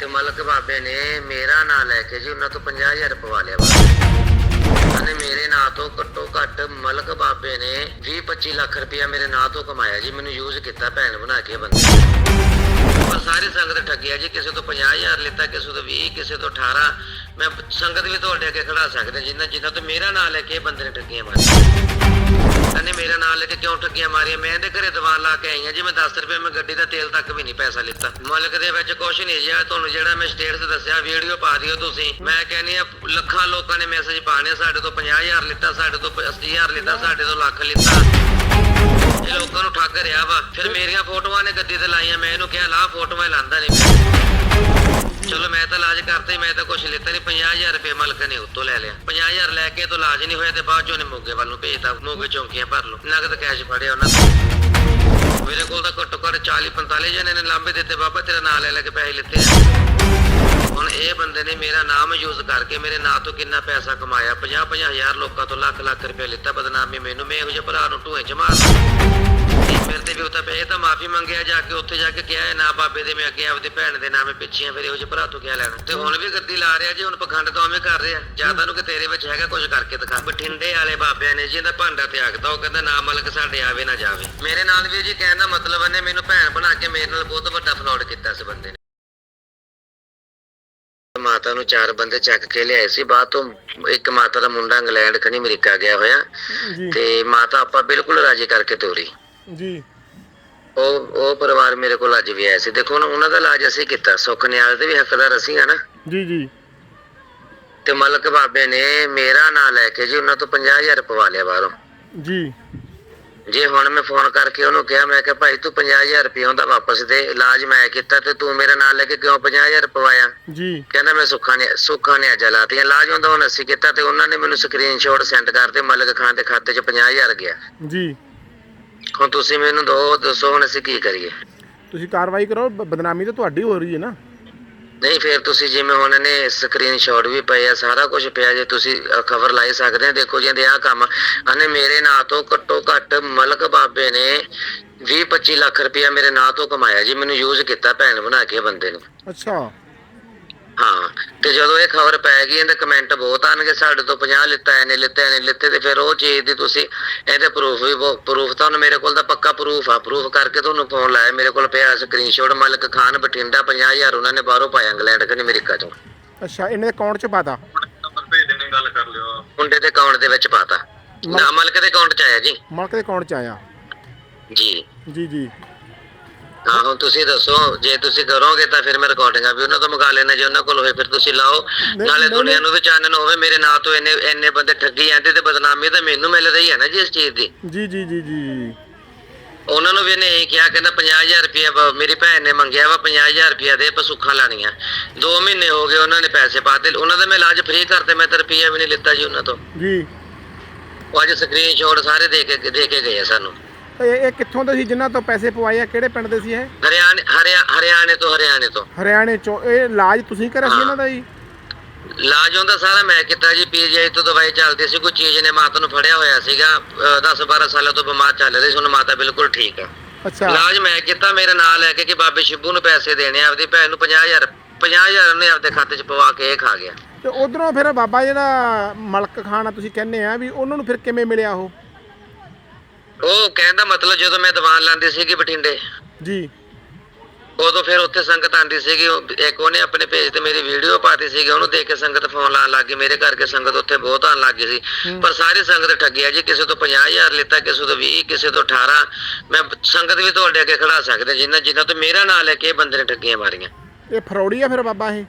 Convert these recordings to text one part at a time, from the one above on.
ਤੇ ਮਲਕ ਬਾਬੇ ਨੇ ਮੇਰਾ ਨਾਂ ਲੈ ਕੇ ਜੀ ਉਹਨਾਂ ਤੋਂ 50000 ਪਵਾ ਲਿਆ ਵਾ। ਮੇਰੇ ਨਾਂ ਤੋਂ ਘੱਟੋ ਘੱਟ ਮਲਕ ਬਾਬੇ ਨੇ 20 25 ਲੱਖ ਰੁਪਇਆ ਮੇਰੇ ਨਾਂ ਤੋਂ ਕਮਾਇਆ ਜੀ, ਮੈਨੂੰ ਯੂਜ਼ ਕੀਤਾ ਭੈਣ ਬਣਾ ਕੇ ਬੰਦੇ ਪਰ ਸਾਰੀ ਸੰਗਤ ਠੱਗਿਆ ਜੀ, ਕਿਸੇ ਤੋਂ 50000 ਲਿੱਤਾ, ਕਿਸੇ ਤੋਂ 20 ਕਿਸੇ ਤੋਂ 18 ਮੈਂ ਸੰਗਤ ਵੀ ਤੁਹਾਡੇ ਅੱਗੇ ਖੜਾ ਸਕਦਾ, ਜਿੰਨਾ ਜਿੰਨਾ ਤੋਂ ਮੇਰਾ ਨਾਂ ਲੈ ਕੇ ਇਹ ਬੰਦੇ ਨੇ ਠੱਗੀਆਂ ਮਾਰੀਆਂ। ਇਹਨੇ ਮੇਰਾ ਨਾਂ ਲੈ ਕੇ ਕਿਉਂ ਠੱਗੀਆਂ ਮਾਰੀਆਂ? ਮੈਂ ਇਹਦੇ ਘਰੇ ਦੀਵਾਨ ਲਾ ਕੇ ਆਈ ਹਾਂ ਜੀ, ਮੈਂ 10 ਰੁਪਏ ਮੈਂ ਗੱਡੀ ਦਾ ਤੇਲ ਤੱਕ ਵੀ ਨਹੀਂ ਪੈਸਾ ਲਿੱਤਾ। ਮੁਲਕ ਦੇ ਵਿੱਚ ਕੁਛ ਨਹੀਂ ਜੀ ਤੁਹਾਨੂੰ ਜਿਹੜਾ ਮੈਂ ਸਟੇਟਸ ਦੱਸਿਆ, ਵੀਡੀਓ ਪਾ ਦਿਓ ਤੁਸੀਂ। ਮੈਂ ਕਹਿੰਨੀ ਆ, ਲੱਖਾਂ ਲੋਕਾਂ ਨੇ ਮੈਸੇਜ ਪਾਣੇ ਸਾਡੇ ਤੋਂ 50000 ਲਿੱਤਾ, ਸਾਡੇ ਤੋਂ 80000 ਲਿੱਤਾ, ਸਾਡੇ ਤੋਂ ਲੱਖ ਲਿੱਤਾ। ਲੋਕਾਂ ਨੂੰ ਠੱਗ ਰਿਹਾ ਵਾ। ਫਿਰ ਮੇਰੀਆਂ ਫੋਟੋਆਂ ਨੇ ਗੱਡੀ ਤੇ ਲਾਈਆਂ ਮੈਂ ਇਹਨੂੰ ਕਿਹਾ ਲਾ ਫੋਟੋਆਂ ਹੀ ਲਾਂਦਾ ਨਹੀਂ। ਚਲੋ ਮੈਂ ਤਾਂ ਇਲਾਜ ਕਰਤਾ ਹੀ ਮੈਂ ਤਾਂ ਕੁਝ ਲਿੱਤਾ ਨਹੀਂ। 50000 ਰੁਪਏ ਮਲਕ ਨੇ ਉੱਤੋਂ ਲੈ ਲਿਆ। 50000 ਲੈ ਕੇ ਤੋਂ ਇਲਾਜ ਨਹੀਂ ਹੋਇਆ ਤੇ ਬਾਅਦ ਚੋਂ ਨੇ ਮੋਗੇ ਵੱਲ ਨੂੰ ਭੇਜਤਾ। ਮੋਗੇ ਚੌਂਕੀਆਂ ਭਰ ਲਓ। ਨਗਦ ਕੈਸ਼ ਫੜਿਆ ਉਹਨਾਂ ਤੋਂ। ਮੇਰੇ ਕੋਲ ਤਾਂ ਘੱਟੋ ਘੱਟ 40 45 ਜਣੇ ਨੇ। ਲਾਂਬੇ ਦਿੱਤੇ ਬਾਬਾ ਤੇਰਾ ਨਾਂ ਲੈ ਲੈ ਕੇ ਪੈਸੇ ਲਿੱਤੇ ਆ। ਹੁਣ ਇਹ ਬੰਦੇ ਨੇ ਮੇਰਾ ਨਾਮ ਯੂਜ਼ ਕਰਕੇ ਮੇਰੇ ਨਾਂ ਤੋਂ ਕਿੰਨਾ ਪੈਸਾ ਕਮਾਇਆ? 50 50 ਹਜ਼ਾਰ ਲੋਕਾਂ ਤੋਂ ਲੱਖ ਲੱਖ ਰੁਪਏ ਲਿੱਤਾ ਬਦਨਾਮੀ ਮੈਨੂੰ ਮੈਂ ਇਹੋ ਜਿਹੇ ਭਰਾ ਨੂੰ ਢੂਏ ਚ ਮਾਰਦਾ ਮੇਰੇ ਤੇ ਵੀ ਉਤਾ ਪਏ ਤਾਂ ਮਾਫੀ ਮੰਗਿਆ ਜਾ ਕੇ ਉੱਥੇ ਜਾ ਕੇ ਕਿਹਾ ਇਹ ਨਾ ਬਾਬੇ ਦੇ ਮੈਂ ਅੱਗੇ ਆਪਦੇ ਭੈਣ ਦੇ ਨਾਮੇ ਪਿੱਛੇ ਆ, ਫਿਰ ਇਹੋ ਜਿਹੇ ਭਰਾ ਤੋਂ ਕਿਆ ਲੈਣਾ? ਤੇ ਹੁਣ ਵੀ ਗੱਦੀ ਲਾ ਰਿਹਾ ਜੀ ਹੁਣ ਪਖੰਡ ਤਾਂ ਉਵੇਂ ਕਰ ਰਿਹਾ। ਜਾਂ ਨੂੰ ਕਿ ਤੇਰੇ ਵਿੱਚ ਹੈਗਾ ਕੁਝ ਕਰਕੇ ਦਿਖਾ। ਬਠਿੰਡੇ ਵਾਲੇ ਬਾਬਿਆਂ ਨੇ ਜੀ ਇਹਦਾ ਭਾਂਡਾ ਤਿਆਗਦਾ ਉਹ ਕਹਿੰਦਾ ਨਾ ਮਲਕ ਸਾਡੇ ਆਵੇ ਨਾ ਜਾਵੇ। ਮੇਰੇ ਨਾਲ ਵੀ ਜੀ ਕਹਿਣ ਦਾ ਮਤਲਬ ਇਹਨੇ ਮੈਨੂੰ ਭੈਣ ਬਣਾ ਕੇ ਮੇਰੇ ਨਾਲ ਬਹੁਤ ਵੱਡਾ ਫਰਾਡ ਕੀਤਾ ਇਸ ਬੰਦੇ ਨੇ। ਮਾਤਾ ਨੂੰ ਚਾਰ ਬੰਦੇ ਚੱਕ ਕੇ ਲਿਆਏ ਸੀ ਬਾਅਦ ਤੋਂ ਇੱਕ ਮਾਤਾ ਦਾ ਮੁੰਡਾ ਇੰਗਲੈਂਡ ਖਣੀ ਅਮਰੀਕਾ ਗਿਆ ਹੋਇਆ ਜੀ। ਤੇ ਮਾਤਾ ਆਪਾਂ ਬਿਲਕੁਲ ਰਾਜੀ ਕਰਕੇ ਤੋਰੀ। ਜੀ। ਉਹ ਉਹ ਪਰਿਵਾਰ ਮੇਰੇ ਕੋਲ ਅੱਜ ਵੀ ਆਇਆ ਸੀ। ਦੇਖੋ ਹੁਣ ਉਹਨਾਂ ਦਾ ਇਲਾਜ ਅਸੀਂ ਕੀਤਾ ਸੁੱਖ ਨਿਆਲ ਦੇ ਵੀ ਹੱਕਦਾਰ ਅਸੀਂ ਆ ਨਾ। ਜੀ ਜੀ। ਤੇ ਮਲਕ ਬਾਬੇ ਨੇ ਮੇਰਾ ਨਾਂ ਲੈ ਕੇ ਜੀ ਉਹਨਾਂ ਤੋਂ 50000 ਪਵਾ ਲਿਆ ਬਾਹਰੋਂ। ਜੀ। ਜੇ ਹੁਣ ਮੈਂ ਫੋਨ ਕਰਕੇ ਉਹਨੂੰ ਕਿਹਾ ਮੈਂ ਕਿਹਾ ਭਾਈ ਤੂੰ 50000 ਰੁਪਏ ਉਹਦਾ ਵਾਪਸ ਦੇ ਇਲਾਜ ਮੈਂ ਕੀਤਾ ਤੇ ਤੂੰ ਮੇਰਾ ਨਾਂ ਲੈ ਕੇ ਕਿਉਂ 50000 ਪਵਾਇਆ? ਜੀ। ਕਹਿੰਦਾ ਮੈਂ ਸੁੱਖਾ ਨੇ ਸੁੱਖਾ ਨੇ ਜਲਾਤੀਆਂ ਇਲਾਜ ਹੁੰਦਾ ਹੁਣ ਅਸੀਂ ਕੀਤਾ ਤੇ ਉਹਨਾਂ ਨੇ ਮੈਨੂੰ ਸਕਰੀਨਸ਼ਾਟ ਸੈਂਡ ਕਰਤੇ ਮਲਕ ਖਾਨ ਦੇ ਖਾਤੇ 'ਚ 50000 ਗਿਆ। ਜੀ। ਹੁਣ ਤੁਸੀਂ ਮੈਨੂੰ ਦੋ ਦੱਸੋ ਹੁਣ ਅਸੀਂ ਕੀ ਕਰੀਏ? ਤੁਸੀਂ ਕਾਰਵਾਈ ਕਰੋ ਬ- ਬਦਨਾਮੀ ਤਾਂ ਤੁਹਾਡੀ ਹੋ ਰਹੀ ਹੈ ਨਾ। ਨਹੀਂ, ਫਿਰ ਤੁਸੀਂ ਜਿਵੇਂ ਹੁਣ ਨੇ ਸਕਰੀਨਸ਼ਾਟ ਵੀ ਪਏ ਆ, ਸਾਰਾ ਕੁਝ ਪਿਆ ਜੇ ਤੁਸੀਂ ਖਬਰ ਲਾਈ ਸਕਦੇ ਆ। ਦੇਖੋ ਜਿੰਦੇ ਆ ਕੰਮ ਅਨੇ ਮੇਰੇ ਨਾਂ ਤੋਂ ਘੱਟੋ ਘੱਟ ਮਲਕ ਬਾਬੇ ਨੇ 20 25 ਲੱਖ ਰੁਪਇਆ ਮੇਰੇ ਨਾਂ ਤੋਂ ਕਮਾਇਆ ਜੀ। ਮੈਨੂੰ ਯੂਜ਼ ਕੀਤਾ ਭੈਣ ਬਣਾ ਕੇ ਬੰਦੇ ਨੂੰ। ਅੱਛਾ। ਹਾਂ ਤੇ ਜਦੋਂ ਇਹ ਖਬਰ ਪੈ ਗਈ ਇਹਦੇ ਕਮੈਂਟ ਬਹੁਤ ਆਣਗੇ ਸਾਡੇ ਤੋਂ 50 ਲਿੱਤਾ ਇਹਨੇ ਲਿੱਤਾ ਇਹਨੇ ਲਿੱਤੇ ਤੇ ਫਿਰ ਉਹ ਚੀਜ਼ ਦੀ ਤੁਸੀਂ ਇਹਦੇ ਪ੍ਰੂਫ ਵੀ ਪ੍ਰੂਫ ਤਾਂ ਹੁਣ ਮੇਰੇ ਕੋਲ ਤਾਂ ਪੱਕਾ ਪ੍ਰੂਫ ਆ। ਪ੍ਰੂਫ ਕਰਕੇ ਤੁਹਾਨੂੰ ਫੋਨ ਲਾਇਆ ਮੇਰੇ ਕੋਲ ਪਿਆ ਸਕਰੀਨਸ਼ਾਟ ਮਲਕ ਖਾਨ ਬਠਿੰਡਾ 50000 ਉਹਨਾਂ ਨੇ ਬਾਹਰੋਂ ਪਾਇਆ ਇੰਗਲੈਂਡ ਕਨੀ ਅਮਰੀਕਾ ਤੋਂ ਅੱਛਾ ਇਹਨੇ ਅਕਾਊਂਟ 'ਚ ਪਾਤਾ? ਮੁੰਡੇ ਦੇ ਅਕਾਊਂਟ ਦੇ ਵਿੱਚ ਪਾਤਾ। ਨਾ ਮਲਕ ਦੇ ਅਕਾਊਂਟ ਚ ਆਇਆ ਜੀ। ਮਲਕ ਦੇ ਅਕਾਊਂਟ 'ਚ ਆਇਆ? ਜੀ। ਜੀ ਜੀ। ਹਾਂ ਹੁਣ ਤੁਸੀਂ ਦੱਸੋ ਜੇ ਤੁਸੀਂ ਕਰੋਗੇ ਤਾਂ ਫਿਰ ਮੈਂ ਰਿਕਾਰਡਿੰਗਾਂ ਵੀ ਉਹਨਾਂ ਤੋਂ ਮੰਗਾ ਲੈਣਾ ਜੇ ਉਹਨਾਂ ਕੋਲ ਹੋਏ ਫਿਰ ਤੁਸੀਂ ਲਾਓ। ਨਾਲੇ ਦੁਨੀਆ ਨੂੰ ਵੀ ਚਾਨਣ ਹੋਵੇ ਮੇਰੇ ਨਾਂ ਤੋਂ ਇੰਨੇ ਇੰਨੇ ਬੰਦੇ ਠੱਗੀ ਜਾਂਦੇ ਤੇ ਬਦਨਾਮੀ ਤਾਂ ਮੈਨੂੰ ਮਿਲ ਰਹੀ ਹੈ ਨਾ ਜੀ ਇਸ ਚੀਜ਼ ਦੀ। ਜੀ ਜੀ ਜੀ ਜੀ। ਉਹਨਾਂ ਨੂੰ ਵੀ ਇਹਨੇ ਇਹ ਕਿਹਾ ਕਹਿੰਦਾ 50000 ਰੁਪਇਆ ਮੇਰੀ ਭੈਣ ਨੇ ਮੰਗਿਆ ਵਾ 50000 ਰੁਪਇਆ ਦੇ ਪਸੁੱਖਾਂ ਲਾਣੀਆਂ 2 ਮਹੀਨੇ ਹੋ ਗਏ ਉਹਨਾਂ ਨੇ ਪੈਸੇ ਪਾਤੇ ਉਹਨਾਂ ਦਾ ਮੈਂ ਇਲਾਜ ਫ੍ਰੀ ਕਰਤੇ ਮੈਂ ਤਾਂ ਰੁਪਇਆ ਵੀ ਨਹੀਂ ਲਿੱਤਾ ਜੀ ਉਹਨਾਂ ਤੋਂ। ਜੀ। ਉਹ ਅੱਜ ਸਕਰੀਨਸ਼ਾਟ ਸਾਰੇ ਦੇ ਕੇ ਦੇ ਕੇ ਗਏ ਸਾਨੂੰ। ਇਹ ਇਹ ਕਿੱਥੋਂ ਦੇ ਸੀ? ਜਿਨ੍ਹਾਂ ਤੋਂ ਪੈਸੇ ਪਵਾਏ ਆ? ਕਿਹੜੇ ਪਿੰਡ ਦੇ ਸੀ ਇਹ? ਹਰਿਆਣੇ ਹਰਿਆ- ਹਰਿਆਣੇ ਤੋਂ ਹਰਿਆਣੇ ਤੋਂ। ਹਰਿਆਣੇ ਚੋਂ। ਇਹ ਇਲਾਜ ਤੁਸੀਂ ਕਰਿਆ ਸੀ ਇਹਨਾਂ ਦਾ ਜੀ? ਇਲਾਜ ਹੁੰਦਾ ਸਾਰਾ ਮੈਂ ਕੀਤਾ ਜੀ। ਪੀਜੀਆਈ ਤੋਂ ਦਵਾਈ ਚੱਲਦੀ ਸੀ। ਕੋਈ ਚੀਜ਼ ਨੇ ਮਾਤਾ ਨੂੰ ਫੜਿਆ ਹੋਇਆ ਸੀਗਾ। 10 12 ਸਾਲਾਂ ਤੋਂ ਬਿਮਾਰ ਚੱਲ ਰਹੀ ਸੀ। ਹੁਣ ਮਾਤਾ ਬਿਲਕੁਲ ਠੀਕ ਆ। ਅੱਛਾ। ਇਲਾਜ ਮੈਂ ਕੀਤਾ। ਮੇਰੇ ਨਾਲ ਲੈ ਕੇ ਕਿ ਬਾਬੇ ਸ਼ਿਬੂ ਨੂੰ ਪੈਸੇ ਦੇਣੇ ਆ, ਆਪਦੀ ਭੈਣ ਨੂੰ 50000 50000 ਉਹਨੇ ਆਪਦੇ ਖਾਤੇ 'ਚ ਪਵਾ ਕੇ ਇਹ ਖਾ ਗਿਆ। ਤੇ ਉਧਰੋਂ ਫਿਰ ਬਾਬਾ ਜਿਹੜਾ ਮਲਕ ਖਾਨ ਆ ਤੁਸੀਂ ਕਹਿੰਦੇ ਆ ਵੀ ਉਹਨਾਂ ਨੂੰ ਫਿਰ ਕਿਵੇਂ ਮਿਲਿਆ ਉਹ? ਉਹ ਕਹਿੰਦਾ ਮਤਲਬ ਜਦੋਂ ਮੈਂ ਦੀਵਾਨ ਲਾਂਦੀ ਸੀਗੀ ਬਠਿੰਡੇ ਜੀ। ਉਦੋਂ ਫਿਰ ਉੱਥੇ ਸੰਗਤ ਆਂਦੀ ਸੀਗੀ ਉਹ- ਇੱਕ ਉਹਨੇ ਆਪਣੇ ਪੇਜ ਤੇ ਮੇਰੀ ਵੀਡੀਓ ਪਾਤੀ ਸੀਗੀ ਉਹਨੂੰ ਦੇਖ ਕੇ ਸੰਗਤ ਫੋਨ ਲਾਉਣ ਲੱਗ ਗਈ ਮੇਰੇ ਕਰਕੇ ਸੰਗਤ ਉੱਥੇ ਬਹੁਤ ਆਉਣ ਲੱਗ ਗਈ ਸੀ। ਪਰ ਸਾਰੀ ਸੰਗਤ ਠੱਗਿਆ ਜੀ ਕਿਸੇ ਤੋਂ 50000 ਲਿੱਤਾ ਕਿਸੇ ਤੋਂ 20 ਕਿਸੇ ਤੋਂ 18 ਮੈਂ ਸੰਗਤ ਵੀ ਤੁਹਾਡੇ ਅੱਗੇ ਖੜਾ ਸਕਦਾ ਜਿੰਨਾ ਜਿੰਨਾ ਤੋਂ ਮੇਰਾ ਨਾਂ ਲੈ ਕੇ ਇਹ ਬੰਦੇ ਨੇ ਠੱਗੀਆਂ ਮਾਰੀਆਂ। ਇਹ ਫਰੌੜੀ ਆ ਫਿਰ ਬਾਬਾ ਇਹ?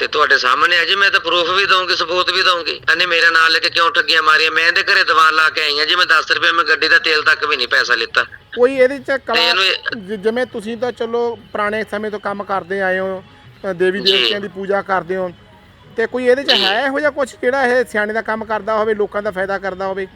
ਤੇ ਤੁਹਾਡੇ ਸਾਹਮਣੇ ਆ ਜੀ ਮੈਂ ਤਾਂ ਪ੍ਰੂਫ ਵੀ ਦਊਂਗੀ ਸਬੂਤ ਵੀ ਦਊਂਗੀ। ਇਹਨੇ ਮੇਰੇ ਨਾਂ ਲੈ ਕੇ ਕਿਉਂ ਠੱਗੀਆਂ ਮਾਰੀਆਂ? ਮੈਂ ਇਹਦੇ ਘਰੇ ਦੀਵਾਨ ਲਾ ਕੇ ਆਈ ਜੀ ਮੈਂ 10 ਰੁਪਏ ਮੈਂ ਗੱਡੀ ਦਾ ਤੇਲ ਤੱਕ ਵੀ ਨਹੀਂ ਪੈਸਾ ਲਿੱਤਾ। ਕੋਈ ਇਹਦੇ ਚ ਕਲਾ ਇਹਨੂੰ ਇਹ- ਜ- ਜਿਵੇਂ ਤੁਸੀਂ ਤਾਂ ਚਲੋ ਪੁਰਾਣੇ ਸਮੇਂ ਤੋਂ ਕੰਮ ਕਰਦੇ ਆਏ ਹੋ ਅ, ਦੇਵੀ ਜੀ। ਦੇਵਤਿਆਂ ਦੀ ਪੂਜਾ ਕਰਦੇ ਹੋ ਤੇ ਕੋਈ ਇਹਦੇ ਚ ਹੈ ਇਹੋ ਜਿਹਾ ਕੁਝ ਕਿਹੜਾ ਇਹ ਸਿਆਣੇ ਦਾ ਕੰਮ ਕਰਦਾ ਹੋਵੇ ਲੋਕਾਂ ਦਾ ਫਾਇਦਾ ਕਰਦਾ ਹੋਵੇ?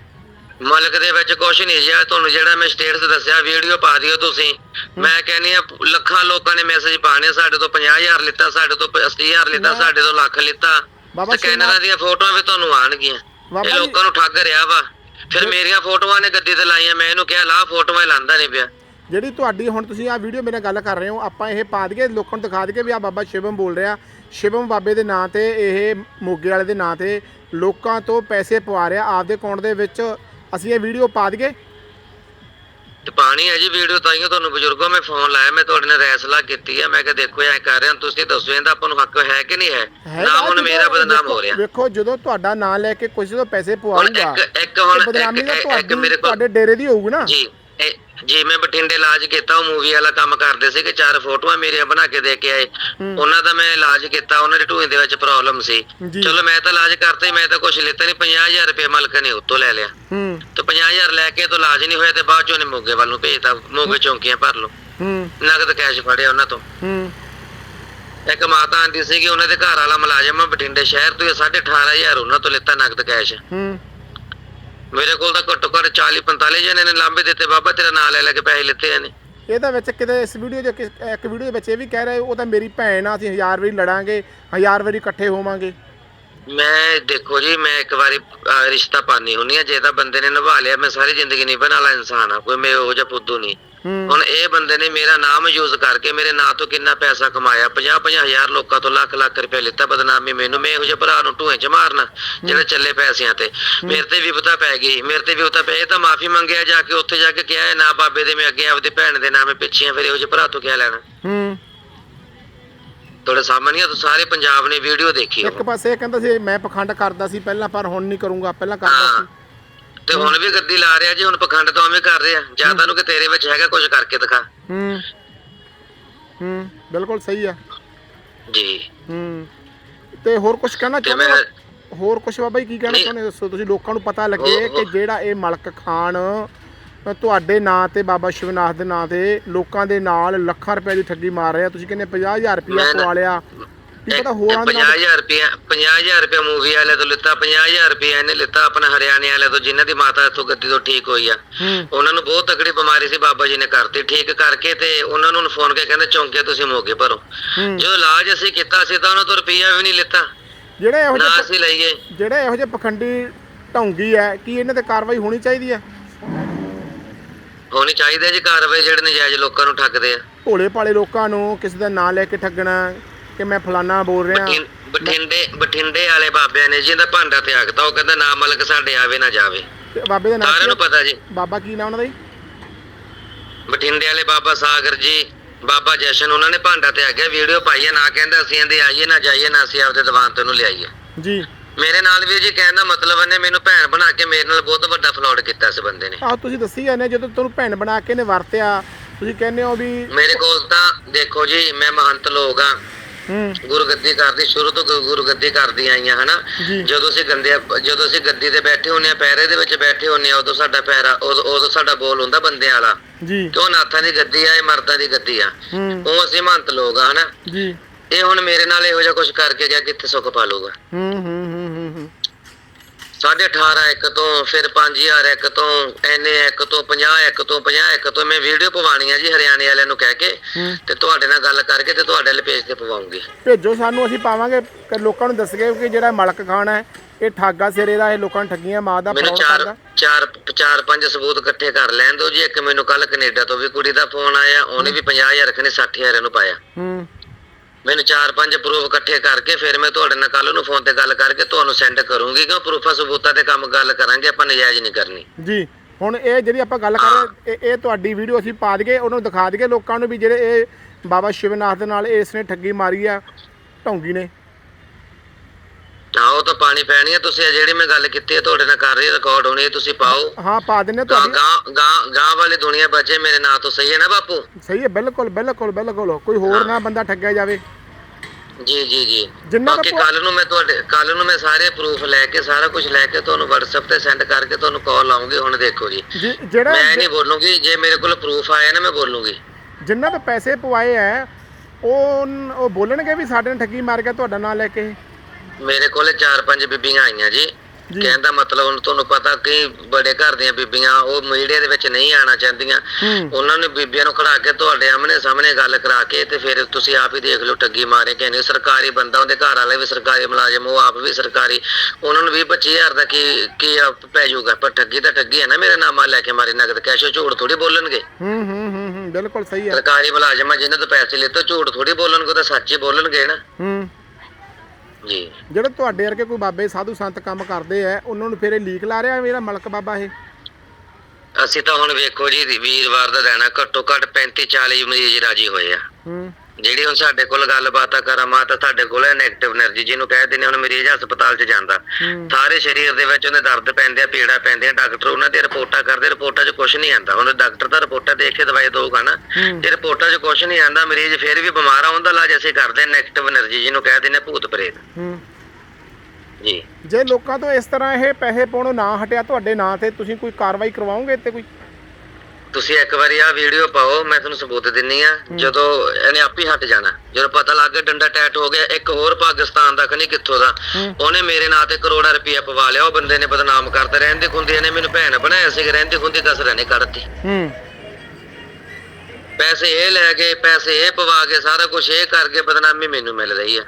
ਮੁਲਕ ਦੇ ਵਿੱਚ ਕੁਝ ਨਹੀਂ ਜੀ ਆਹ ਤੁਹਾਨੂੰ ਜਿਹੜਾ ਮੈਂ ਸਟੇਟਸ ਦੱਸਿਆ ਵੀਡੀਓ ਪਾ ਦਿਓ ਤੁਸੀਂ। ਮੈਂ ਕਹਿੰਨੀ ਆ ਲੱਖਾਂ ਲੋਕਾਂ ਨੇ ਮੈਸੇਜ ਪਾਣੇ ਸਾਡੇ ਤੋਂ 50000 ਲਿੱਤਾ ਸਾਡੇ ਤੋਂ 80000 ਲਿੱਤਾ। ਸਾਡੇ ਤੋਂ ਲੱਖ ਲਿੱਤਾ। ਬਾਬਾ ਸ਼ਿਵਨਾਥ- ਦੀਆਂ ਫੋਟੋਆਂ ਵੀ ਤੁਹਾਨੂੰ ਆਣਗੀਆਂ ਇਹ ਲੋਕਾਂ ਨੂੰ ਠੱਗ ਰਿਹਾ ਵਾ। ਫਿਰ ਮੇਰੀਆਂ ਫੋਟੋਆਂ ਨੇ ਗੱਡੀ ਤੇ ਲਾਈਆਂ ਮੈਂ ਇਹਨੂੰ ਕਿਹਾ ਲਾ ਫੋਟੋਆਂ ਲਾਂਦਾ ਨਹੀਂ ਪਿਆ। ਜਿਹੜੀ ਤੁਹਾਡੀ ਹੁਣ ਤੁਸੀਂ ਆ ਵੀਡੀਓ ਮੇਰੇ ਨਾਲ ਗੱਲ ਕਰ ਰਹੇ ਹੋ ਆਪਾਂ ਇਹ ਪਾ ਦਈਏ ਲੋਕਾਂ ਨੂੰ ਦਿਖਾ ਦਈਏ ਵੀ ਆ ਬਾਬਾ ਸ਼ਿਵਮ ਬੋਲ ਰਿਹਾ। ਸ਼ਿਵਮ ਬਾਬੇ ਦੇ ਨਾਂ ਤੇ ਇਹ ਮੋਗੇ ਵਾਲੇ ਦੇ ਨਾਂ ਤੇ ਲੋਕਾਂ ਤੋਂ ਪੈਸੇ ਪਵਾ ਰਿਹਾ। ਆਪਦੇ ਅਕਾਊਂਟ ਦੇ ਵਿੱਚ ਅਸੀਂ ਇਹ ਵੀਡੀਓ ਪਾ ਦਈਏ। ਤੇ ਪਾਣੀ ਹੈ ਜੀ ਵੀਡੀਓ ਤਾਈਓ ਤੁਹਾਨੂੰ ਬਜ਼ੁਰਗੋ ਮੈਂ ਫੋਨ ਲਾਇਆ ਮੈਂ ਤੁਹਾਡੇ ਨਾਲ ਰੈਸਲਾ ਕੀਤੀ ਹੈ ਮੈਂ ਕਿਹਾ ਦੇਖੋ ਐ ਕਰ ਰਿਹਾ ਤੁਸੀਂ ਦੱਸੋ ਇਹਦਾ ਆਪਾਂ ਨੂੰ ਹੱਕ ਹੈ ਕਿ ਨਹੀਂ ਹੈ? ਨਾ ਹੁਣ ਮੇਰਾ ਬਦਨਾਮ ਹੋ ਰਿਹਾ। ਵੇਖੋ ਜਦੋਂ ਤੁਹਾਡਾ ਨਾਂ ਲੈ ਕੇ ਕਿਸੇ ਤੋਂ ਪੈਸੇ ਹੁਣ ਪਵਾਊਗਾ ਇੱਕ ਇੱਕ ਹੁਣ ਤੇ ਬਦਨਾਮੀ ਤਾਂ ਇੱਕ ਤੁਹਾਡੀ ਮੇਰੇ ਕੋਲ ਤੁਹਾਡੇ ਡੇਰੇ ਦੀ ਹੋਊਗੀ ਨਾ। ਜੀ। ਜੀ ਮੈਂ ਬਠਿੰਡੇ ਇਲਾਜ ਕੀਤਾ ਉਹ ਮੂਵੀ ਵਾਲਾ ਕੰਮ ਕਰਦੇ ਸੀ ਕਿ ਚਾਰ ਫੋਟੋਆਂ ਮੇਰੀਆਂ ਬਣਾ ਕੇ ਦੇ ਕੇ ਆਏ। ਹੂੰ। ਉਹਨਾਂ ਦਾ ਮੈਂ ਇਲਾਜ ਕੀਤਾ ਉਹਨਾਂ ਦੀ ਢੂਹੀ ਦੇ ਵਿੱਚ ਪ੍ਰੋਬਲਮ ਸੀ। ਜੀ। ਚਲੋ ਮੈਂ ਤਾਂ ਇਲਾਜ ਕਰਤਾ ਹੀ ਮੈਂ ਤਾਂ ਕੁਝ ਲਿੱਤਾ ਨਹੀਂ 50000 ਰੁਪਏ ਮਾਲਕ ਨੇ ਉੱਤੋਂ ਲੈ ਲਿਆ। ਹੂੰ। ਤੇ 50000 ਲੈ ਕੇ ਤਾਂ ਇਲਾਜ ਨਹੀਂ ਹੋਇਆ ਤੇ ਬਾਅਦ ਚੋਂ ਨੇ ਮੋਗੇ ਵੱਲ ਨੂੰ ਭੇਜਤਾ ਮੋਗੇ ਚੌਂਕੀਆਂ ਭਰ ਲਓ। ਹੂੰ। ਨਗਦ ਕੈਸ਼ ਫੜਿਆ ਉਹਨਾਂ ਤੋਂ। ਹੂੰ। ਇੱਕ ਮਾਤਾ ਆਂਦੀ ਸੀਗੀ ਉਹਨਾਂ ਦੇ ਘਰ ਵਾਲਾ ਮੁਲਾਜ਼ਮ ਆ ਬਠਿੰਡੇ ਸ਼ਹਿਰ ਤੋਂ 18500 ਉਹਨਾਂ ਤੋਂ ਲਿੱਤਾ ਨਗਦ ਕੈਸ਼ ਹੂੰ। ਮੇਰੇ ਕੋਲ ਤਾਂ ਘੱਟੋ ਘੱਟ 40 45 ਜਣੇ ਨੇ ਲਾਂਬੇ ਦਿੱਤੇ, ਬਾਬਾ ਤੇਰਾ ਨਾਂ ਲੈ ਲੈ ਕੇ ਪੈਸੇ ਲਿੱਤੇ ਨੇ ਇਹਦਾ ਵਿੱਚ ਕਿਤੇ ਇਸ ਵੀਡੀਓ ਦੇ ਕਿਸ- ਇੱਕ ਵੀਡੀਓ ਦੇ ਵਿੱਚ ਇਹ ਵੀ ਕਹਿ ਰਹੇ ਉਹ ਤਾਂ ਮੇਰੀ ਭੈਣ ਆ, ਅਸੀਂ ਹਜ਼ਾਰ ਵਾਰੀ ਲੜਾਂਗੇ, ਹਜ਼ਾਰ ਵਾਰੀ ਇਕੱਠੇ ਹੋਵਾਂਗੇ। ਮੈਂ ਦੇਖੋ ਜੀ ਮੈਂ ਇੱਕ ਵਾਰੀ ਅਹ, ਰਿਸ਼ਤਾ ਪਾਣੀ ਹੁੰਨੀ ਆ ਜੇ ਤਾਂ ਬੰਦੇ ਨੇ ਨਿਭਾ ਲਿਆ ਮੈਂ ਸਾਰੀ ਜ਼ਿੰਦਗੀ ਨਹੀਂ ਵਾਲਾ ਇਨਸਾਨ ਆ ਕੋਈ ਮੈਂ ਉਹ ਜਿਹਾ ਫੁੱਦੂ ਨਹੀਂ। ਹੂੰ। ਹੁਣ ਇਹ ਬੰਦੇ ਨੇ ਮੇਰਾ ਨਾਮ ਯੂਜ਼ ਕਰਕੇ ਮੇਰੇ ਨਾਂ ਤੋਂ ਕਿੰਨਾ ਪੈਸਾ ਕਮਾਇਆ 50 50 ਹਜ਼ਾਰ ਲੋਕਾਂ ਤੋਂ ਲੱਖ ਲੱਖ ਰੁਪਏ ਲਿੱਤਾ ਬਦਨਾਮੀ ਮੈਨੂੰ ਮੈਂ ਇਹੋ ਜਿਹੇ ਭਰਾ ਨੂੰ ਢੂਏ 'ਚ ਮਾਰਨਾ ਜਿਹੜੇ ਚੱਲੇ ਪੈਸਿਆਂ ਤੇ। ਮੇਰੇ ਤੇ ਵਿਪਤਾ ਪੈ ਗਈ ਮੇਰੇ ਤੇ ਵਿਪਤਾ ਪੈ ਇਹ ਤਾਂ ਮਾਫੀ ਮੰਗਿਆ ਜਾ ਕੇ ਉੱਥੇ ਜਾ ਕੇ ਕਿਹਾ ਇਹ ਨਾ ਬਾਬੇ ਦੇ ਮੈਂ ਅੱਗੇ ਆਪਦੇ ਭੈਣ ਦੇ ਨਾਮੇ ਪਿੱਛੇ ਆ, ਫਿਰ ਇਹੋ ਜਿਹੇ ਭਰਾ ਤੋਂ ਕਿਆ ਲੈਣਾ? ਹੂੰ। ਤੁਹਾਡੇ ਸਾਹਮਣੇ ਆ, ਤੁਸੀਂ ਸਾਰੇ ਪੰਜਾਬ ਨੇ ਵੀਡੀਓ ਦੇਖੀ ਇੱਕ ਉਹ। ਪਾਸੇ ਇਹ ਕਹਿੰਦਾ ਸੀ ਮੈਂ ਪਖੰਡ ਕਰਦਾ ਸੀ ਪਹਿਲਾਂ ਪਰ ਹੁਣ ਨਹੀਂ ਕਰੂੰਗਾ ਪਹਿਲਾਂ ਕਰਦਾ ਹਾਂ। ਸੀ। ਤੇ ਹੁਣ ਵੀ ਗੱਦੀ ਲਾ ਰਿਹਾ ਜੀ ਹੁਣ ਪਖੰਡ ਤਾਂ ਉਵੇਂ ਕਰ ਰਿਹਾ। ਜਾਂ ਤਾਂ ਨੂੰ ਕਿ ਤੇਰੇ ਵਿੱਚ ਹੈਗਾ ਕੁਝ ਕਰਕੇ ਦਿਖਾ। ਹੂੰ। ਹੂੰ ਬਿਲਕੁਲ ਸਹੀ ਆ। ਜੀ। ਹੂੰ। ਤੇ ਹੋਰ ਕੁਝ ਕਹਿਣਾ ਤੇ ਚਾਹੁੰਦੇ ਮੈਂ ਹੋ ਹੋਰ ਕੁਝ ਬਾਬਾ ਜੀ ਕੀ ਕਹਿਣਾ ਨਹੀਂ। ਚਾਹੁੰਦੇ ਹੋ? ਦੱਸੋ ਤੁਸੀਂ ਲੋਕਾਂ ਨੂੰ ਪਤਾ ਲੱਗੇ ਉਹ- ਕਿ ਜਿਹੜਾ ਇਹ ਮਲਕ ਖਾਨ ਤੁਹਾਡੇ ਨਾਂ ਤੇ ਬਾਬਾ ਸ਼ਿਵਨਾਥ ਦੇ ਨਾਂ ਤੇ ਲੋਕਾਂ ਦੇ ਨਾਲ ਲੱਖਾਂ ਰੁਪਏ ਦੀ ਠੱਗੀ ਮਾਰ ਰਿਹਾ ਤੁਸੀਂ ਕਹਿੰਦੇ 50000 ਰੁਪਇਆ ਮੈਂ ਨਾ- ਪਵਾ ਲਿਆ। ਕੀ ਪਤਾ ਹੋਰਾਂ ਦੇ ਨਾਲ 50000 ਰੁਪਏ 50000 ਰੁਪਏ ਮੂਵੀ ਵਾਲੇ ਤੋਂ ਲਿੱਤਾ 50000 ਰੁਪਏ ਇਹਨੇ ਲਿੱਤਾ ਆਪਣਾ ਹਰਿਆਣੇ ਵਾਲੇ ਤੋਂ ਜਿਨ੍ਹਾਂ ਦੀ ਮਾਤਾ ਇੱਥੋਂ ਗੱਦੀ ਤੋਂ ਠੀਕ ਹੋਈ ਆ। ਉਹਨਾਂ ਨੂੰ ਬਹੁਤ ਤਕੜੀ ਬਿਮਾਰੀ ਸੀ ਬਾਬਾ ਜੀ ਨੇ ਕਰਤੀ। ਠੀਕ ਕਰਕੇ ਤੇ ਉਹਨਾਂ ਨੂੰ ਫੋਨ ਕੇ ਕਹਿੰਦੇ ਚੌਂਕੇ ਤੁਸੀਂ ਮੋਗੇ ਭਰੋ। ਜੋ ਇਲਾਜ ਅਸੀਂ ਕੀਤਾ ਸੀ ਤਾਂ ਉਹਨਾਂ ਤੋਂ ਰੁਪਈਆ ਵੀ ਨਹੀਂ ਲਿੱਤਾ। ਜਿਹੜੇ ਇਹੋ ਜਿਹੇ ਜਿਹੜੇ ਇਹੋ ਜਿਹੇ ਪਖੰਡੀ ਢੌਂਗੀ ਹੈ ਕੀ ਇਹਨਾਂ ਤੇ ਕਾਰਵਾਈ ਹੋਣੀ ਚਾਹੀਦੀ ਹੈ ਹੋਣੀ ਚਾਹੀਦੀ ਹੈ ਜੀ ਕਾਰਵਾਈ ਜਿਹੜੇ ਨਜਾਇਜ਼ ਲੋਕਾਂ ਨੂੰ ਠੱਗਦੇ ਆ। ਭੋਲੇ ਭਾਲੇ ਲੋਕਾਂ ਨੂੰ ਕਿਸੇ ਦਾ ਨਾਂ ਲੈ ਕੇ ਠੱਗਣਾ ਕਿ ਮੈਂ ਫਲਾਨਾ ਬੋਲ ਰਿਹਾ। ਬਠਿੰ- ਬਠਿੰਡੇ ਬਠਿੰਡੇ ਵਾਲੇ ਬਾਬਿਆਂ ਨੇ ਜਿਹਦਾ ਭਾਂਡਾ ਤਿਆਗਤਾ ਉਹ ਕਹਿੰਦਾ ਨਾ ਮਲਕ ਸਾਡੇ ਆਵੇ ਨਾ ਜਾਵੇ। ਤੇ ਬਾਬੇ ਦਾ ਨਾਮ ਸਾਰਿਆਂ ਨੂੰ? ਪਤਾ ਜੀ। ਬਾਬਾ ਕੀ ਨਾਮ ਉਹਨਾਂ ਦਾ ਜੀ? ਬਠਿੰਡੇ ਵਾਲੇ ਬਾਬਾ ਸਾਗਰ ਜੀ ਬਾਬਾ ਜਸ਼ਨ ਉਹਨਾਂ ਨੇ ਭਾਂਡਾ ਤਿਆਗਿਆ ਵੀਡੀਓ ਪਾਈ ਹੈ ਨਾ ਕਹਿੰਦਾ ਅਸੀਂ ਇਹਦੇ ਆਈਏ ਨਾ ਜਾਈਏ ਨਾ ਅਸੀਂ ਆਪਦੇ ਦੀਵਾਨ ਤੋਂ ਨੂੰ ਲਿਆਈਏ। ਜੀ। ਮੇਰੇ ਨਾਲ ਵੀ ਜੀ ਕਹਿਣ ਦਾ ਮਤਲਬ ਇਹਨੇ ਮੈਨੂੰ ਭੈਣ ਬਣਾ ਕੇ ਮੇਰੇ ਨਾਲ ਬਹੁਤ ਵੱਡਾ ਫਲਾਡ ਕੀਤਾ ਇਸ ਬੰਦੇ ਨੇ। ਆਹ ਤੁਸੀਂ ਦੱਸੀ ਜਾਂਦੇ ਜਦੋਂ ਤੁਹਾਨੂੰ ਭੈਣ ਬਣਾ ਕੇ ਨੇ ਵਰਤਿਆ ਤੁਸੀਂ ਕਹਿੰਦੇ ਹੋ ਵੀ ਮੇਰੇ ਕੋਲ ਤਾਂ ਦੇਖੋ ਜੀ ਮੈਂ ਮਹੰਤ ਲੋਕ ਆ ਹੂੰ। ਗੁਰਗੱਦੀ ਕਰਦੀ ਸ਼ੁਰੂ ਤੋਂ ਗੁ- ਗੁਰਗੱਦੀ ਕਰਦੀ ਆਈਆਂ ਹਨਾ? ਜੀ। ਜਦੋਂ ਅਸੀਂ ਗੰਦੇ ਜਦੋਂ ਅਸੀਂ ਗੱਦੀ ਤੇ ਬੈਠੇ ਹੁੰਨੇ ਆ ਪੈਰੇ ਦੇ ਵਿੱਚ ਬੈਠੇ ਹੁੰਨੇ ਆ ਉਦੋਂ ਸਾਡਾ ਪੈਰਾ ਉਦੋਂ ਉਦੋਂ ਸਾਡਾ ਬੋਲ ਹੁੰਦਾ ਬੰਦਿਆਂ ਵਾਲਾ। ਜੀ। ਕਿਉਂ ਨਾਥਾਂ ਦੀ ਗੱਦੀ ਆ ਇਹ ਮਰਦਾਂ ਦੀ ਗੱਦੀ ਆ। ਹੂੰ। ਉਹ ਅਸੀਂ ਮਹੰਤ ਲੋਕ ਆ ਹਨਾ? ਜੀ। ਇਹ ਹੁਣ ਮੇਰੇ ਨਾਲ ਇਹੋ ਜਿਹਾ ਕੁਝ ਕਰਕੇ ਗਿਆ ਕਿੱਥੇ ਸੁੱਖ ਪਾਲੂਗਾ ਹੂੰ ਹੂੰ ਹੂੰ ਹੂੰ ਹੂੰ। 18 ਇੱਕ ਤੋਂ ਫਿਰ 5000 ਇੱਕ ਤੋਂ ਐਨੇ ਇੱਕ ਤੋਂ 50 ਇੱਕ ਤੋਂ 50 ਇੱਕ ਤੋਂ ਮੈਂ ਵੀਡੀਓ ਪਵਾਣੀ ਆ ਜੀ ਹਰਿਆਣੇ ਵਾਲਿਆਂ ਨੂੰ ਕਹਿ ਕੇ ਹੂੰ। ਤੇ ਤੁਹਾਡੇ ਨਾਲ ਗੱਲ ਕਰਕੇ ਤੇ ਤੁਹਾਡੇ ਵਾਲੇ ਪੇਜ ਤੇ ਪਵਾਉਂਗੀ। ਭੇਜੋ ਸਾਨੂੰ ਅਸੀਂ ਪਾਵਾਂਗੇ। ਕਿ ਲੋਕਾਂ ਨੂੰ ਦੱਸਗੇ ਕਿ ਜਿਹੜਾ ਮਲਕ ਖਾਨ ਹੈ ਇਹ ਠਾਗਾ ਸਿਰੇ ਦਾ ਇਹ ਲੋਕਾਂ ਨੂੰ ਠੱਗੀਆਂ ਮਾਰਦਾ ਮੈਨੂੰ ਫਰਾਡ ਚਾਰ ਕਰਦਾ ਚਾਰ ਚਾਰ ਪੰਜ ਸਬੂਤ ਇਕੱਠੇ ਕਰ ਲੈਣ ਦਿਓ ਜੀ। ਇੱਕ ਮੈਨੂੰ ਕੱਲ ਕੈਨੇਡਾ ਤੋਂ ਵੀ ਕੁੜੀ ਦਾ ਫੋਨ ਆਇਆ ਉਹਨੇ ਵੀ 50000 ਰਖਨੇ 60000 ਨੂੰ ਪਾਇਆ। ਹੂੰ। ਮੈਨੂੰ ਚਾਰ ਪੰਜ ਪ੍ਰੂਫ ਇਕੱਠੇ ਕਰਕੇ ਫਿਰ ਮੈਂ ਤੁਹਾਡੇ ਨਾਲ ਕੱਲ ਨੂੰ ਫੋਨ ਤੇ ਗੱਲ ਕਰਕੇ ਤੁਹਾਨੂੰ ਸੈਂਡ ਕਰੂੰਗੀ, ਕਿਉਂ ਪ੍ਰੂਫਾਂ ਸਬੂਤਾਂ ਤੇ ਕੰਮ ਗੱਲ ਕਰਾਂਗੇ, ਆਪਾਂ ਨਜਾਇਜ਼ ਨਹੀਂ ਕਰਨੀ। ਜੀ, ਹੁਣ ਇਹ ਜਿਹੜੀ ਆਪਾਂ ਗੱਲ ਕਰ ਰਹੇ ਇਹ ਇਹ ਤੁਹਾਡੀ ਵੀਡੀਓ ਅਸੀਂ ਪਾ ਦਈਏ, ਉਹਨੂੰ ਦਿਖਾ ਦਈਏ ਲੋਕਾਂ ਨੂੰ ਵੀ ਜਿਹੜੇ ਇਹ ਬਾਬਾ ਸ਼ਿਵਨਾਥ ਦੇ ਨਾਲ ਇਸ ਨੇ ਠੱਗੀ ਮਾਰੀ ਆ, ਢੌਂਗੀ ਨੇ। ਪਾਣੀ ਪੈਣੀ ਹੈ ਤੁਸੀਂ ਇਹ ਜਿਹੜੀ ਮੈਂ ਗੱਲ ਕੀਤੀ ਹੈ ਤੁਹਾਡੇ ਨਾਲ ਕਰ ਰਹੀ ਰਿਕਾਰਡ ਹੋਣੀ ਹੈ ਤੁਸੀਂ ਪਾਓ। ਹਾਂ ਪਾ ਦਿੰਨੇ ਗਾਂ ਤੁਹਾਡੀ। ਗਾਂ ਗਾਂ ਗਾਂ ਵਾਲੀ ਦੁਨੀਆ ਬਚੇ ਮੇਰੇ ਨਾਂ ਤੋਂ ਸਹੀ ਹੈ ਨਾ ਬਾਪੂ? ਸਹੀ ਹੈ ਬਿਲਕੁਲ ਬਿਲਕੁਲ ਬਿਲਕੁਲ। ਕੋਈ ਹੋਰ ਨਾ ਬੰਦਾ ਠੱਗਿਆ ਜਾਵੇ। ਜੀ ਜੀ ਜੀ। ਜਿੰਨਾ ਬਾਕੀ ਕੁ- ਕੱਲ ਨੂੰ ਮੈਂ ਤੁਹਾਡੇ ਕੱਲ ਨੂੰ ਮੈਂ ਸਾਰੇ ਪ੍ਰੂਫ ਲੈ ਕੇ ਸਾਰਾ ਕੁਝ ਲੈ ਕੇ ਤੁਹਾਨੂੰ WhatsApp ਤੇ ਸੈਂਡ ਕਰਕੇ ਤੁਹਾਨੂੰ ਕਾਲ ਲਾਉਂਗੀ ਹੁਣ ਦੇਖੋ ਜੀ। ਜਿ- ਜਿਹੜਾ ਮੈਂ ਨਹੀਂ ਬੋਲੂੰਗੀ ਜੇ ਮੇਰੇ ਕੋਲ ਪ੍ਰੂਫ ਆਇਆ ਨਾ ਮੈਂ ਬੋਲੂੰਗੀ। ਜਿੰਨਾ ਤੋਂ ਪੈਸੇ ਪਵਾਏ ਐ ਉਹ ਉਹ ਬੋਲਣਗੇ ਵੀ ਸਾਡੇ ਨੇ ਠੱਗੀ ਮਾਰ ਗਿਆ ਤੁਹਾਡਾ ਨਾਂ ਲੈ ਕੇ। ਮੇਰੇ ਕੋਲੇ ਚਾਰ ਪੰਜ ਬੀਬੀਆਂ ਆਈਆਂ ਜੀ। ਜੀ। ਕਹਿੰਦਾ ਮਤਲਬ ਹੁਣ ਤੁਹਾਨੂੰ ਪਤਾ ਕਿ ਬੜੇ ਘਰ ਦੀਆਂ ਬੀਬੀਆਂ ਉਹ ਮੀਡੀਆ ਦੇ ਵਿੱਚ ਨਹੀਂ ਆਣਾ ਚਾਹੁੰਦੀਆਂ। ਹੂੰ। ਉਹਨਾਂ ਨੇ ਬੀਬੀਆਂ ਨੂੰ ਖੜਾ ਕੇ ਤੁਹਾਡੇ ਆਮਣੇ ਸਾਹਮਣੇ ਗੱਲ ਕਰਾ ਕੇ ਤੇ ਫਿਰ ਤੁਸੀਂ ਆਪ ਹੀ ਦੇਖ ਲਓ ਠੱਗੀ ਮਾਰੇ ਕਿ ਨਹੀਂ। ਸਰਕਾਰੀ ਬੰਦਾ ਉਹਦੇ ਘਰ ਵਾਲੇ ਵੀ ਸਰਕਾਰੀ ਮੁਲਾਜ਼ਮ ਉਹ ਆਪ ਵੀ ਸਰਕਾਰੀ। ਉਹਨਾਂ ਨੂੰ 20 25000 ਦਾ ਕੀ ਕੀ ਆ ਪੈ ਜਾਊਗਾ? ਪਰ ਠੱਗੀ ਤਾਂ ਠੱਗੀ ਹੈ ਨਾ ਮੇਰੇ ਨਾਮਾ ਲੈ ਕੇ ਮਾਰੀ ਨਗਦ ਕੈਸ਼ ਝੂਠ ਥੋੜੀ ਬੋਲਣਗੇ। ਹੂੰ ਹੂੰ ਹੂੰ ਹੂੰ ਬਿਲਕੁਲ ਸਹੀ ਆ ਸਰਕਾਰੀ ਮੁਲਾਜ਼ਮ ਆ ਜਿਨ੍ਹਾਂ ਤੋਂ ਪੈਸੇ ਲਿੱਤੇ ਝੂਠ ਥੋੜੀ ਬੋਲਣਗੇ ਤਾਂ ਸੱਚ ਹੀ ਬੋਲਣਗੇ ਨਾ। ਹੂੰ। ਜੀ। ਜਿਹੜੇ ਤੁਹਾਡੇ ਵਰਗੇ ਕੋਈ ਬਾਬੇ ਸਾਧੂ ਸੰਤ ਕੰਮ ਕਰਦੇ ਆ ਉਹਨਾਂ ਨੂੰ ਫਿਰ ਇਹ ਲੀਕ ਲਾ ਰਿਹਾ ਮੇਰਾ ਮਲਕ ਬਾਬਾ ਇਹ? ਅਸੀਂ ਤਾਂ ਹੁਣ ਵੇਖੋ ਜੀ ਵੀਰਵਾਰ ਦਾ ਰਹਿਣਾ ਘੱਟੋ ਘੱਟ 35 40 ਮਰੀਜ਼ ਰਾਜੀ ਹੋਏ ਆ। ਹੂੰ। ਜਿਹੜੀ ਹੁਣ ਸਾਡੇ ਕੋਲ ਗੱਲਬਾਤ ਆ ਕਰਾਮਾਤ ਆ ਸਾਡੇ ਕੋਲ ਹੈ 네ਗੇਟਿਵ એનર્ਜੀ ਜਿਹਨੂੰ ਕਹਿੰਦੇ ਨੇ ਹੁਣ ਮਰੀਜ਼ ਹਸਪਤਾਲ 'ਚ ਜਾਂਦਾ। ਸਾਰੇ ਸਰੀਰ ਦੇ ਵਿੱਚ ਉਹਨੇ ਦਰਦ ਪੈਂਦੇ ਆ ਪੀੜਾ ਪੈਂਦੇ ਆ ਡਾਕਟਰ ਉਹਨਾਂ ਦੀਆਂ ਰਿਪੋਰਟਾਂ ਕਰਦੇ ਰਿਪੋਰਟਾਂ 'ਚ ਕੁਝ ਨਹੀਂ ਆਂਦਾ। ਹੁਣ ਡਾਕਟਰ ਤਾਂ ਰਿਪੋਰਟਾਂ ਦੇਖ ਕੇ ਦਵਾਈ ਦਊਗਾ ਨਾ ਹਮ। ਰਿਪੋਰਟਾਂ 'ਚ ਕੁਝ ਨਹੀਂ ਆਂਦਾ ਮਰੀਜ਼ ਫਿਰ ਵੀ ਬਿਮਾਰ ਆ ਉਹਦਾ ਇਲਾਜ ਅਸੀਂ ਕਰਦੇ 네ਗੇਟਿਵ એનર્ਜੀ ਜਿਹਨੂੰ ਕਹਿੰਦੇ ਨੇ ਭੂਤ ਪ੍ਰੇਤ। ਜੀ। ਜੇ ਲੋਕਾਂ ਤੋਂ ਇਸ ਤਰ੍ਹਾਂ ਇਹ ਪੈਸੇ ਪਾਉਣੋਂ ਨਾ ਹਟਿਆ ਤੁਹਾਡੇ ਨਾਂ ਤੇ ਤੁਸੀਂ ਕੋਈ ਕਾਰਵਾਈ ਕਰਵਾਓਗੇ ਤੇ ਕੋਈ? ਤੁਸੀਂ ਇੱਕ ਵਾਰੀ ਆ ਵੀਡੀਓ ਪਾਓ ਮੈਂ ਤੁਹਾਨੂੰ ਸਬੂਤ ਦਿੰਨੀ ਆ ਜਦੋਂ ਇਹਨੇ ਆਪ ਹੀ ਹਟ ਜਾਣਾ। ਜਦੋਂ ਪਤਾ ਲੱਗ ਗਿਆ ਡੰਡਾ ਟੈਟ ਹੋ ਗਿਆ ਇੱਕ ਹੋਰ ਪਾਕਿਸਤਾਨ ਦਾ ਖਣੀ ਕਿੱਥੋਂ ਦਾ। ਉਹਨੇ ਮੇਰੇ ਨਾਂ ਤੇ ਕਰੋੜਾ ਰੁਪਇਆ ਪਵਾ ਲਿਆ ਉਹ ਬੰਦੇ ਨੇ ਬਦਨਾਮ ਕਰਤਾ। ਰਹਿੰਦੇ ਖੁੰਦੀ ਨੇ ਮੈਨੂੰ ਭੈਣ ਬਣਾਇਆ ਸੀ ਰਹਿੰਦੇ ਖੁੰਦੀ ਕਸਰ ਨੇ ਕੱਢਤੀ। ਹੂੰ। ਪੈਸੇ ਇਹ ਲੈ ਕੇ ਪੈਸੇ ਇਹ ਪਵਾ ਕੇ ਸਾਰਾ ਕੁਝ ਇਹ ਕਰਕੇ ਬਦਨਾਮੀ ਮੈਨੂੰ ਮਿਲ ਰਹੀ ਆ।